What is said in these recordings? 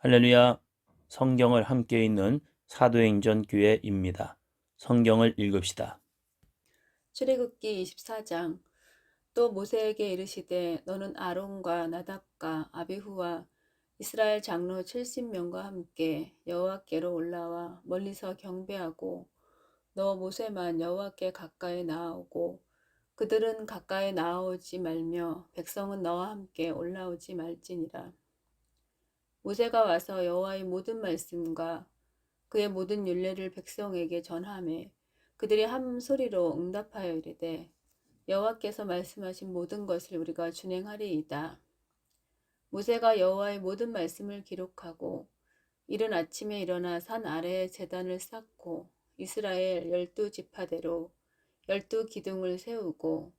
할렐루야. 성경을 함께 읽는 사도행전 교회입니다. 성경을 읽읍시다. 출애굽기 24장 또 모세에게 이르시되 너는 아론과 나답과 아비후와 이스라엘 장로 70명과 함께 여호와께로 올라와 멀리서 경배하고 너 모세만 여호와께 가까이 나아오고 그들은 가까이 나아오지 말며 백성은 너와 함께 올라오지 말지니라 모세가 와서 여호와의 모든 말씀과 그의 모든 율례를 백성에게 전하매 그들이 한 소리로 응답하여 이르되 여호와께서 말씀하신 모든 것을 우리가 준행하리이다. 모세가 여호와의 모든 말씀을 기록하고 이른 아침에 일어나 산 아래에 제단을 쌓고 이스라엘 열두 지파대로 열두 기둥을 세우고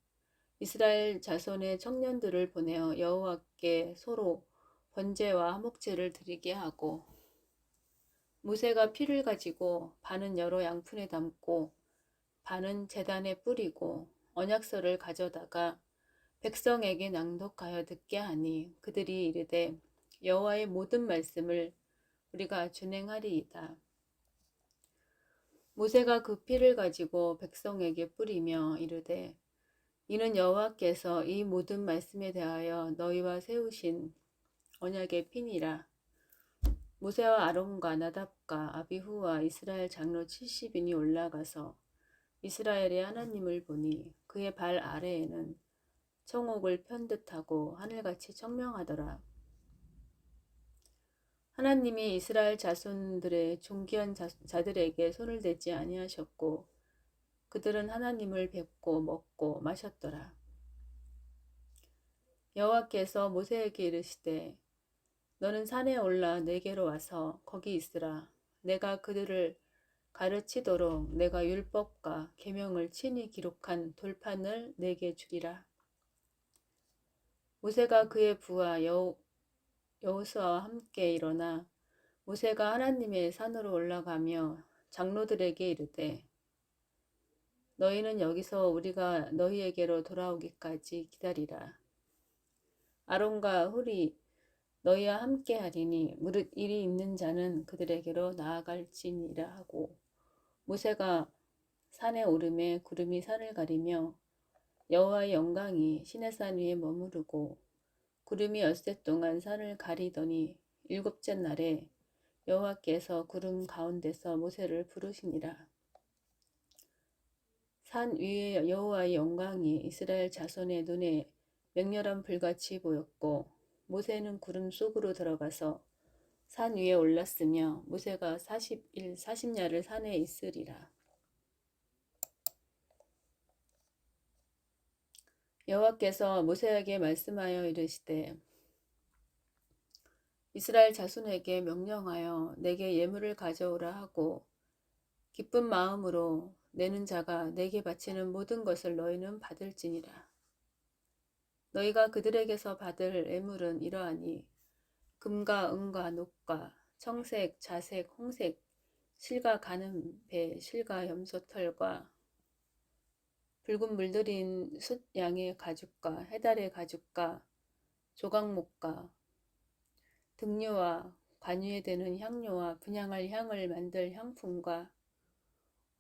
이스라엘 자손의 청년들을 보내어 여호와께 서로 번제와 화목제를 드리게 하고 모세가 피를 가지고 반은 여러 양푼에 담고 반은 제단에 뿌리고 언약서를 가져다가 백성에게 낭독하여 듣게 하니 그들이 이르되 여호와의 모든 말씀을 우리가 준행하리이다. 모세가 그 피를 가지고 백성에게 뿌리며 이르되 이는 여호와께서 이 모든 말씀에 대하여 너희와 세우신 언약의 피니라. 모세와 아론과 나답과 아비후와 이스라엘 장로 70인이 올라가서 이스라엘의 하나님을 보니 그의 발 아래에는 청옥을 편듯하고 하늘같이 청명하더라. 하나님이 이스라엘 자손들의 존귀한 자, 자들에게 손을 대지 아니하셨고 그들은 하나님을 뵙고 먹고 마셨더라. 여호와께서 모세에게 이르시되 너는 산에 올라 내게로 와서 거기 있으라. 내가 그들을 가르치도록 내가 율법과 계명을 친히 기록한 돌판을 내게 주리라. 모세가 그의 부하 여호, 여호수아와 함께 일어나 모세가 하나님의 산으로 올라가며 장로들에게 이르되 너희는 여기서 우리가 너희에게로 돌아오기까지 기다리라. 아론과 훌이 너희와 함께 하리니 무릇 일이 있는 자는 그들에게로 나아갈지니라 하고 모세가 산에 오름에 구름이 산을 가리며 여호와의 영광이 시내 산 위에 머무르고 구름이 엿새 동안 산을 가리더니 일곱째 날에 여호와께서 구름 가운데서 모세를 부르시니라. 산 위에 여호와의 영광이 이스라엘 자손의 눈에 맹렬한 불같이 보였고 모세는 구름 속으로 들어가서 산 위에 올랐으며 모세가 40일 40야를 산에 있으리라. 여호와께서 모세에게 말씀하여 이르시되 이스라엘 자손에게 명령하여 내게 예물을 가져오라 하고 기쁜 마음으로 내는 자가 내게 바치는 모든 것을 너희는 받을지니라. 너희가 그들에게서 받을 예물은 이러하니 금과 은과 녹과 청색, 자색, 홍색, 실과 가는 배, 실과 염소 털과 붉은 물들인 숫 양의 가죽과 해달의 가죽과 조각목과 등류와 관유에 되는 향료와 분향할 향을 만들 향품과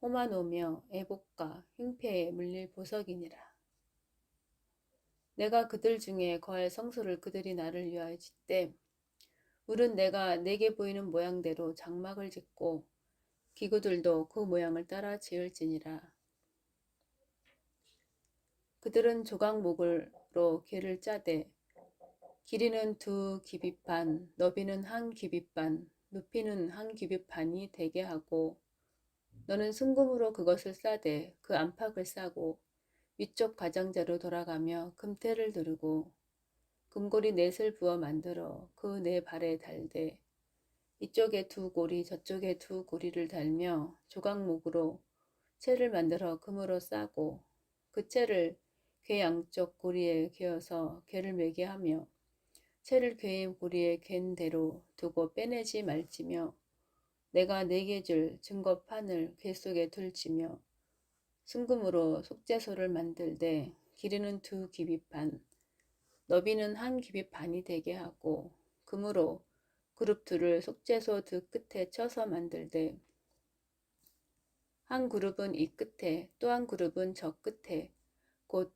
호마노며 애복과 흉패에 물릴 보석이니라. 내가 그들 중에 거할 성소를 그들이 나를 위하여 짓되 물은 내가 내게 보이는 모양대로 장막을 짓고 기구들도 그 모양을 따라 지을지니라. 그들은 조각목으로 길을 짜되 길이는 두 기빗 반, 너비는 한 기빗 반, 높이는 한 기빗 반이 되게 하고 너는 순금으로 그것을 싸되 그 안팎을 싸고 위쪽 가장자로 돌아가며 금태를 두르고 금고리 넷을 부어 만들어 그 네 발에 달되 이쪽에 두 고리 저쪽에 두 고리를 달며 조각목으로 채를 만들어 금으로 싸고 그 채를 괴 양쪽 고리에 괴어서 괴를 매게 하며 채를 괴의 고리에 갠 대로 두고 빼내지 말지며 내가 내게 줄 증거판을 괴 속에 둘지며 순금으로 속죄소를 만들되 길이는 두 기빗반 너비는 한 기빗 반이 되게 하고 금으로 그룹 둘을 속죄소 두 끝에 쳐서 만들되 한 그룹은 이 끝에 또 한 그룹은 저 끝에 곧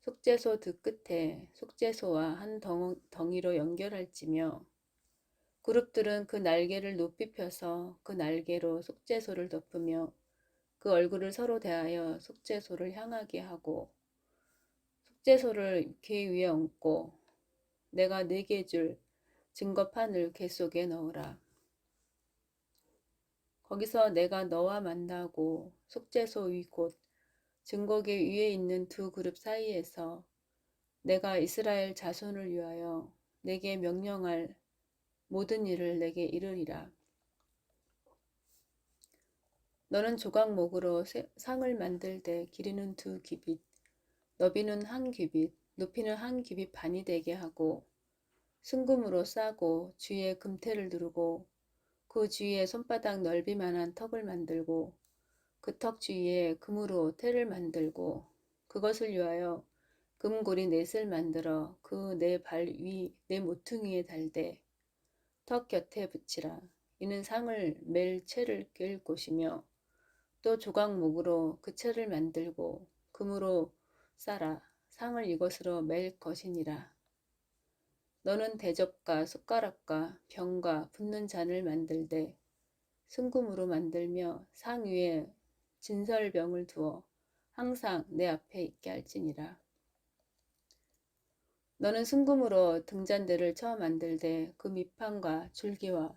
속죄소 두 끝에 속죄소와 한 덩, 덩이로 연결할지며 그룹들은 그 날개를 높이 펴서 그 날개로 속죄소를 덮으며 그 얼굴을 서로 대하여 속죄소를 향하게 하고 속죄소를 궤 위에 얹고 내가 네개 줄 증거판을 궤 속에 넣으라. 거기서 내가 너와 만나고 속죄소 위곧 증거궤 위에 있는 두 그룹 사이에서 내가 이스라엘 자손을 위하여 내게 명령할 모든 일을 내게 이르리라. 너는 조각목으로 세- 상을 만들되 길이는 두 규빗, 너비는 한 규빗, 높이는 한 규빗 반이 되게 하고 순금으로 싸고 주위에 금태를 두르고 그 주위에 손바닥 넓이만한 턱을 만들고 그 턱 주위에 금으로 태를 만들고 그것을 위하여 금고리 넷을 만들어 그 네 발 위 네 모퉁이에 달되 턱 곁에 붙이라. 이는 상을 멜 채를 낄 곳이며 또 조각목으로 그 채를 만들고 금으로 싸라. 상을 이것으로 멜 것이니라. 너는 대접과 숟가락과 병과 붓는 잔을 만들되 순금으로 만들며 상 위에 진설병을 두어 항상 내 앞에 있게 할지니라. 너는 순금으로 등잔대를 처음 만들되 그 밑판과 줄기와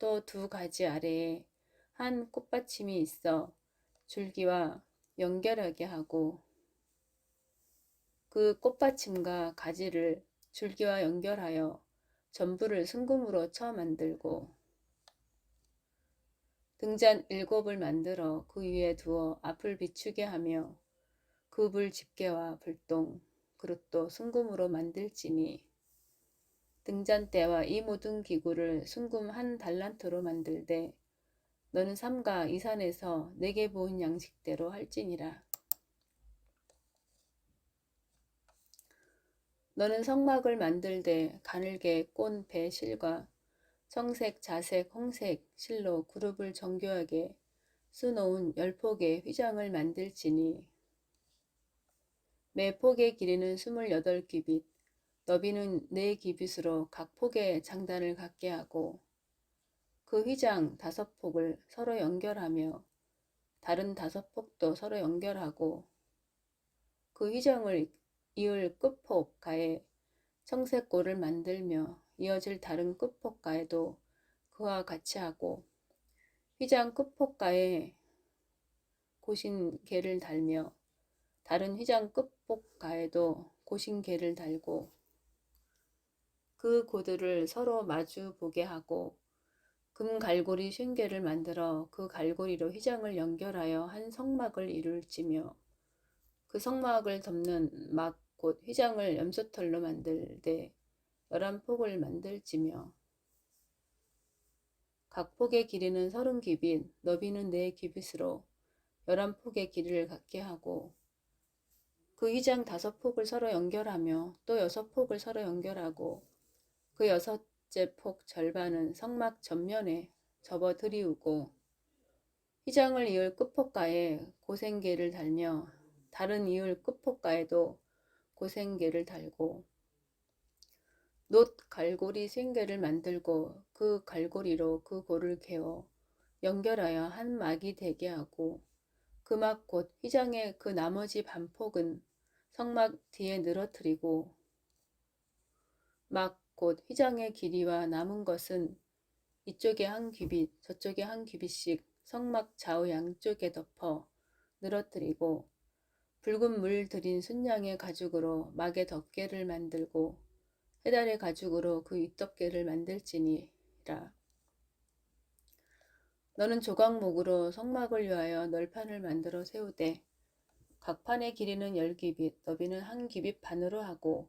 또 두 가지 아래에 한 꽃받침이 있어 줄기와 연결하게 하고 그 꽃받침과 가지를 줄기와 연결하여 전부를 순금으로 쳐 만들고 등잔 일곱을 만들어 그 위에 두어 앞을 비추게 하며 그 불 집게와 불똥 그릇도 순금으로 만들지니 등잔대와 이 모든 기구를 순금 한 달란트로 만들되 너는 삼가 이 산에서 내게 보인 양식대로 할지니라. 너는 성막을 만들되 가늘게 꼰 배 실과 청색, 자색, 홍색 실로 그룹을 정교하게 수놓은 열 폭의 휘장을 만들지니 매 폭의 길이는 스물여덟 규빗, 너비는 네 규빗으로 각 폭의 장단을 갖게 하고 그 휘장 다섯 폭을 서로 연결하며 다른 다섯 폭도 서로 연결하고 그 휘장을 이을 끝폭 가에 청색골을 만들며 이어질 다른 끝폭 가에도 그와 같이 하고 휘장 끝폭 가에 고신개를 달며 다른 휘장 끝폭 가에도 고신개를 달고 그 고들을 서로 마주 보게 하고 금 갈고리 쉰개를 만들어 그 갈고리로 휘장을 연결하여 한 성막을 이룰지며 그 성막을 덮는 막 곧 휘장을 염소털로 만들되 열한 폭을 만들지며 각 폭의 길이는 서른 규빗, 너비는 네 규빗으로 열한 폭의 길이를 갖게 하고 그 휘장 다섯 폭을 서로 연결하며 또 여섯 폭을 서로 연결하고 그 여섯째 폭 절반은 성막 전면에 접어 들이우고 휘장을 이을 끝폭가에 고생계를 달며 다른 이을 끝폭가에도 고생계를 달고 놋 갈고리 생계를 만들고 그 갈고리로 그 골을 개어 연결하여 한 막이 되게 하고 그 막 곧 휘장의 그 나머지 반폭은 성막 뒤에 늘어뜨리고 막 곧 휘장의 길이와 남은 것은 이쪽에 한 규빗 저쪽에 한 규빗씩 성막 좌우 양쪽에 덮어 늘어뜨리고 붉은 물 들인 순양의 가죽으로 막의 덮개를 만들고 해달의 가죽으로 그 윗덮개를 만들지니라. 너는 조각목으로 성막을 위하여 널판을 만들어 세우되 각 판의 길이는 열 규빗, 너비는 한 규빗 반으로 하고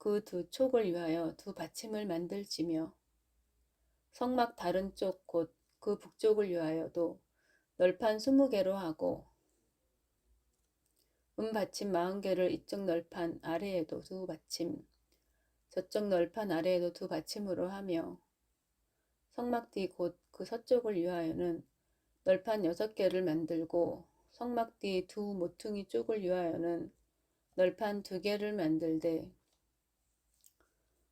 그 두 촉을 위하여 두 받침을 만들지며 성막 다른 쪽 곧 그 북쪽을 위하여도 널판 스무 개로 하고 은 받침 마흔 개를 이쪽 널판 아래에도 두 받침 저쪽 널판 아래에도 두 받침으로 하며 성막 뒤 곧 그 서쪽을 위하여는 널판 여섯 개를 만들고 성막 뒤 두 모퉁이 쪽을 위하여는 널판 두 개를 만들되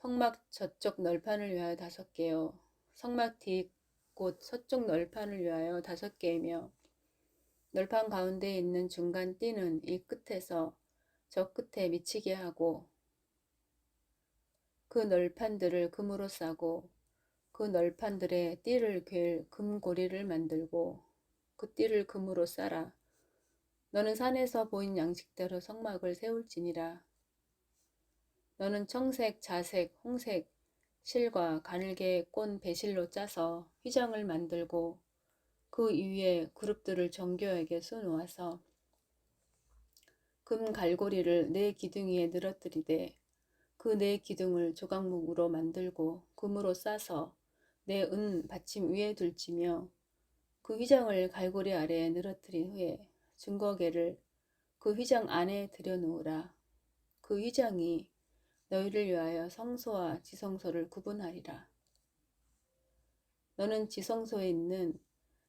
성막 저쪽 널판을 위하여 다섯 개요. 성막 뒤곧 서쪽 널판을 위하여 다섯 개이며 널판 가운데 있는 중간 띠는 이 끝에서 저 끝에 미치게 하고 그 널판들을 금으로 싸고 그 널판들의 띠를 꿰 금고리를 만들고 그 띠를 금으로 싸라. 너는 산에서 보인 양식대로 성막을 세울지니라. 너는 청색, 자색, 홍색, 실과 가늘게 꼰 배실로 짜서 휘장을 만들고 그 위에 그룹들을 정교하게 쏘놓아서 금 갈고리를 네 기둥 위에 늘어뜨리되 그 네 기둥을 조각목으로 만들고 금으로 싸서 네 은 받침 위에 둘지며 그 휘장을 갈고리 아래에 늘어뜨린 후에 증거계를 그 휘장 안에 들여놓으라. 그 휘장이 너희를 위하여 성소와 지성소를 구분하리라. 너는 지성소에 있는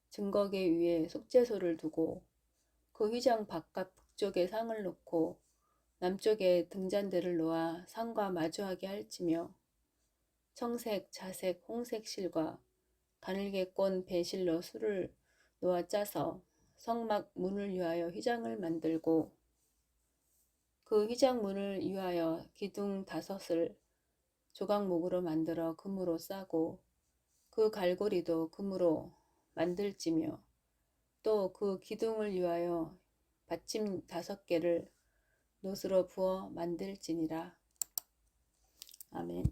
증거계 위에 속죄소를 두고 그 휘장 바깥 북쪽에 상을 놓고 남쪽에 등잔대를 놓아 상과 마주하게 할지며 청색, 자색, 홍색 실과 가늘게 꼰 배실로 술을 놓아 짜서 성막 문을 위하여 휘장을 만들고 그 휘장 문을 위하여 기둥 다섯을 조각목으로 만들어 금으로 싸고 그 갈고리도 금으로 만들지며 또 그 기둥을 위하여 받침 다섯 개를 노스로 부어 만들지니라. 아멘.